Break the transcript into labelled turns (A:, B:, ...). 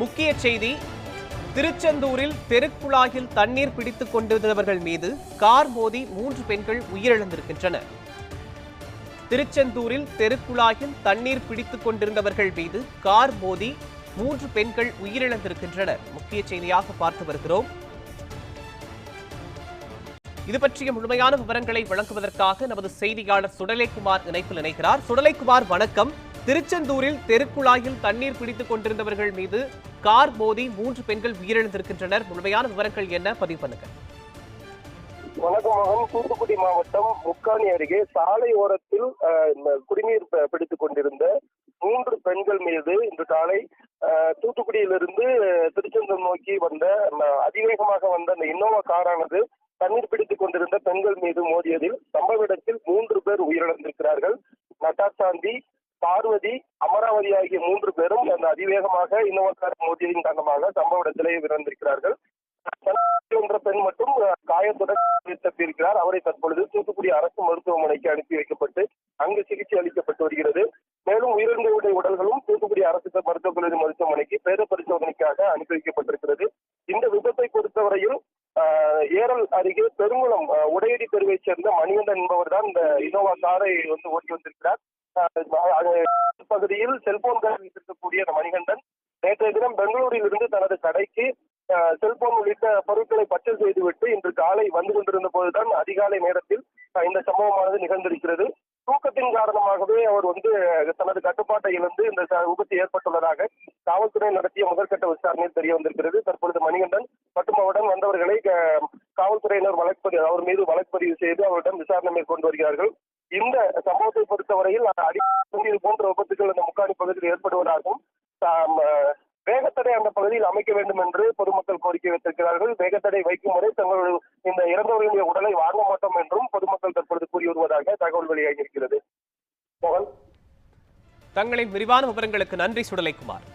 A: முக்கிய செய்தி திருச்செந்தூரில் தெருக்குழாயில் தண்ணீர் பிடித்துக் கொண்டிருந்தவர்கள் மீது கார் மோதி மூன்று பெண்கள் உயிரிழந்திருக்கின்றனர் திருச்செந்தூரில் தெருக்குழாயில் தண்ணீர் பிடித்துக் கொண்டிருந்தவர்கள் மீது கார் மோதி மூன்று பெண்கள் உயிரிழந்திருக்கின்றனர். முக்கிய செய்தியாக பார்த்து வருகிறோம். இது பற்றிய முழுமையான விவரங்களை வழங்குவதற்காக நமது செய்தியாளர் சுடலைக்குமார் இணைப்பில் இணைகிறார். சுடலைக்குமார் வணக்கம். திருச்செந்தூரில் தெருக்குழாயில் தண்ணீர் பிடித்துக் கொண்டிருந்தவர்கள் மீது கார் மோதி மூன்று பெண்கள் உயிரிழந்திருக்கின்றனர். முழுமையான விவரங்கள் என்ன? பதிவு பண்ணுங்க.
B: வணக்கம். மகன் தூத்துக்குடி மாவட்டம் முக்காணி அருகே சாலை ஓரத்தில் குடிநீர் பிடித்துக் கொண்டிருந்த மூன்று பெண்கள் மீது இன்று காலை அஹ், தூத்துக்குடியிலிருந்து திருச்செந்தூர் நோக்கி வந்த அதிவேகமாக வந்த அந்த இன்னோவா காரானது தண்ணீர் பிடித்துக் கொண்டிருந்த பெண்கள் மீது மோதியதில் சம்பவ இடத்தில் மூன்று பேர் உயிரிழந்திருக்கிறார்கள். நட்டாசாந்தி பார்வதி அமராவதி ஆகிய மூன்று பேரும் அந்த அதிவேகமாக இன்னோவா மோதியின் காரணமாக சம்பவ இடத்திலே விரைந்திருக்கிறார்கள் என்ற பெண் மட்டும் காயத்துடன் தப்பியிருக்கிறார். அவரை தற்பொழுது தூத்துக்குடி அரசு மருத்துவமனைக்கு அனுப்பி வைக்கப்பட்டு அங்கு சிகிச்சை அளிக்கப்பட்டு வருகிறது. மேலும் உயிரிழந்தவருடைய உடல்களும் தூத்துக்குடி அரசு மருத்துவக் கல்லூரி மருத்துவமனைக்கு பேர பரிசோதனைக்காக அனுப்பி வைக்கப்பட்டிருக்கிறது. இந்த விபத்தை பொறுத்தவரையில் ஏரல் அருகே பெருங்குளம் அஹ், உடையடி தெருவைச் சேர்ந்த மணிகண்டன் என்பவர் தான் இந்த இனோவா காரை வந்து ஓட்டி வந்திருக்கிறார். பகுதியில் செல்போன்கள் வைத்திருக்கக்கூடிய அந்த மணிகண்டன் நேற்றைய தினம் பெங்களூரில் இருந்து தனது கடைக்கு செல்போன் உள்ளிட்ட பொருட்களை பச்சை செய்துவிட்டு இன்று காலை வந்து கொண்டிருந்த போதுதான் அதிகாலை நேரத்தில் இந்த சம்பவமானது நிகழ்ந்திருக்கிறது. தூக்கத்தின் காரணமாகவே அவர் வந்து தனது கட்டுப்பாட்டை இழந்து இந்த விபத்து ஏற்பட்டுள்ளதாக காவல்துறை நடத்திய முதற்கட்ட விசாரணையில் தெரிய வந்திருக்கிறது. தற்பொழுது மணிகண்டன் மற்றும் அவருடன் வந்தவர்களை காவல்துறையினர் வழக்குப்பதிவு அவர் மீது வழக்குப்பதிவு செய்து அவரிடம் விசாரணை மேற்கொண்டு வருகிறார்கள். இந்த சம்பவத்தை பொறுத்தவரையில் அடிப்படையில் போன்ற விபத்துகள் அந்த முக்காணி பகுதியில் ஏற்படுவதாகவும் வேகத்தடை அந்த பகுதியில் அமைக்க வேண்டும் என்று பொதுமக்கள் கோரிக்கை வைத்திருக்கிறார்கள். வேகத்தடை வைக்கும் வரை தங்கள் இந்த இறந்தவர்களுடைய உடலை வாங்க மாட்டோம் என்றும் பொதுமக்கள் தற்பொழுது கூறி வருவதாக தகவல் வெளியாகி இருக்கிறது. மோகன்?
A: தங்களின் விரிவான விவரங்களுக்கு நன்றி சுடலைக்குமார்.